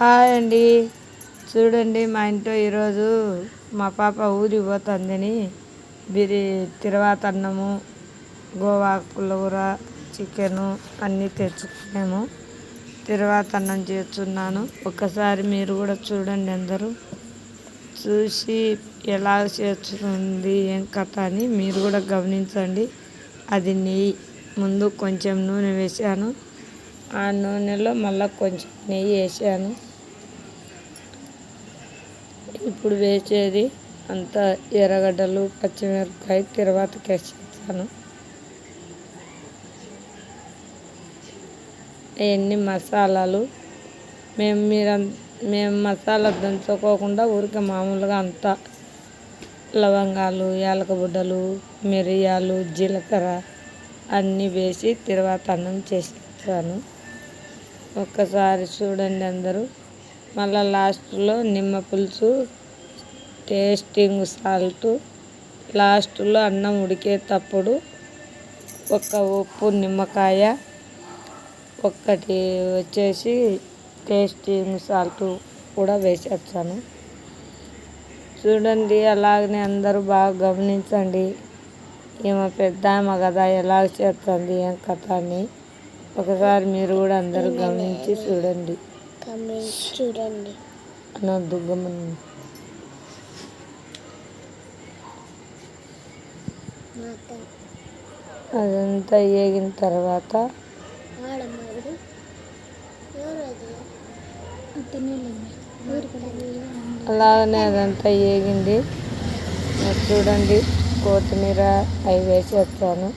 Hi అండి. చూడండి మా ఇంట్లో ఈరోజు మా పాప ఊరికి పోతుందని బిరి తిరువాత అన్నము గోవా పుల్లగూర చికెను అన్నీ తెచ్చుకున్నాము. తిరువాత అన్నం చేస్తున్నాను. ఒక్కసారి మీరు కూడా చూడండి అందరూ. చూసి ఎలా చేస్తుంది ఏం కథ అని మీరు కూడా గమనించండి. అది నెయ్యి. ముందు కొంచెం నూనె వేసాను ఆ నూనెలో మళ్ళీ కొంచెం నెయ్యి వేసాను ఇప్పుడు వేసేది అంతా ఎర్రగడ్డలు పచ్చిమిరపకాయ తర్వాత వేసేస్తాను అవన్నీ మసాలాలు. మేము మీరు మేము మసాలా దంచుకోకుండా ఊరికే మామూలుగా అంతా లవంగాలు యాలకబుడ్డలు మిరియాలు జీలకర్ర అన్నీ వేసి తర్వాత అన్నం చేసేస్తాను. ఒక్కసారి చూడండి అందరూ. మళ్ళీ లాస్ట్లో నిమ్మ పులుసు టేస్టింగ్ సాల్ట్ లాస్ట్లో అన్నం ఉడికేటప్పుడు ఒక ఉప్పు నిమ్మకాయ ఒక్కటి వచ్చేసి టేస్టింగ్ సాల్ట్ కూడా వేసేస్తాను. చూడండి అలాగనే అందరూ బాగా గమనించండి. ఈమె పెద్ద ఆమె కదా ఎలా చేస్తుంది ఏం కథ అని. ఒకసారి మీరు కూడా అందరూ గమనించి చూడండి. చూడండి. అనొద్దు గమని అదంతా వేగిన తర్వాత అలాగనే అదంతా వేగింది మరి చూడండి కొత్తిమీర అవి వేసేస్తాను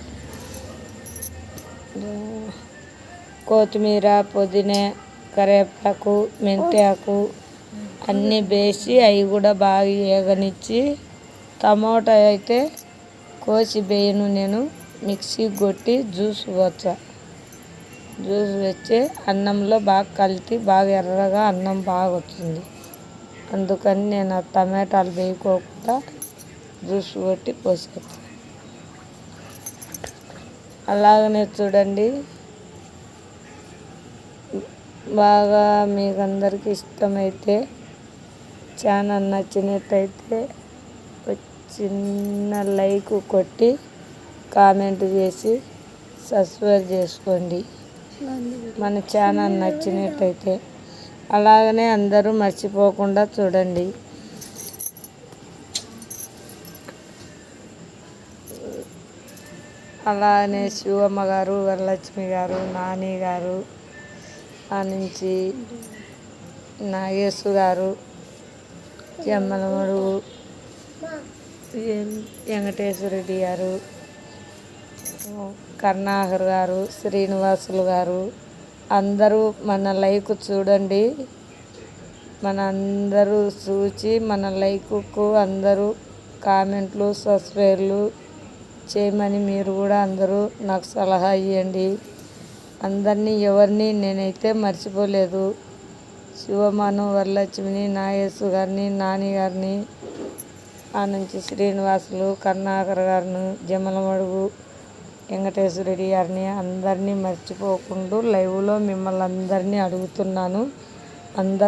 కొత్తిమీర పుదీనా కరివేపాకు ఆకు అన్నీ వేసి అవి కూడా బాగా వేగనిచ్చి టమోటా అయితే కోసి వేయను నేను. మిక్సీ కొట్టి జ్యూస్ వచ్చా జ్యూస్ వచ్చి అన్నంలో బాగా కలిపి బాగా ఎర్రగా అన్నం బాగా వచ్చింది అందుకని నేను టమాటాలు వేయకోకుండా జ్యూస్ కొట్టి పోసేస్తాను అలాగనే చూడండి. బాగా మీకు అందరికి ఇష్టమైతే ఛానల్ నచ్చినట్టయితే చిన్న లైక్ కొట్టి కామెంట్ చేసి సబ్స్క్రైబ్ చేసుకోండి. మన ఛానల్ నచ్చినట్టయితే అలాగనే అందరూ మర్చిపోకుండా చూడండి. అలానే శివమ్మ గారు వరలక్ష్మి గారు నాని గారు ఆ నుంచి నాగేశ్వ గారు జమ్మలమడు వెంకటేశ్వరరెడ్డి గారు కరుణాకర్ గారు శ్రీనివాసులు గారు అందరూ మన లైక్ చూడండి. మన అందరూ చూచి మన లైక్కు అందరూ కామెంట్లు సబ్స్క్రైబ్లు చేయమని మీరు కూడా అందరూ నాకు సలహా ఇవ్వండి అందరినీ ఎవరిని నేనైతే మర్చిపోలేదు. శివమాను వరలక్ష్మిని నాగేశు గారిని నాని గారిని ఆ నుంచి శ్రీనివాసులు కరుణాకర్ గారిని జమలమడుగు వెంకటేశ్వర రెడ్డి గారిని అందరినీ మర్చిపోకుండా లైవ్లో మిమ్మల్ని అందరినీ అడుగుతున్నాను. అందరు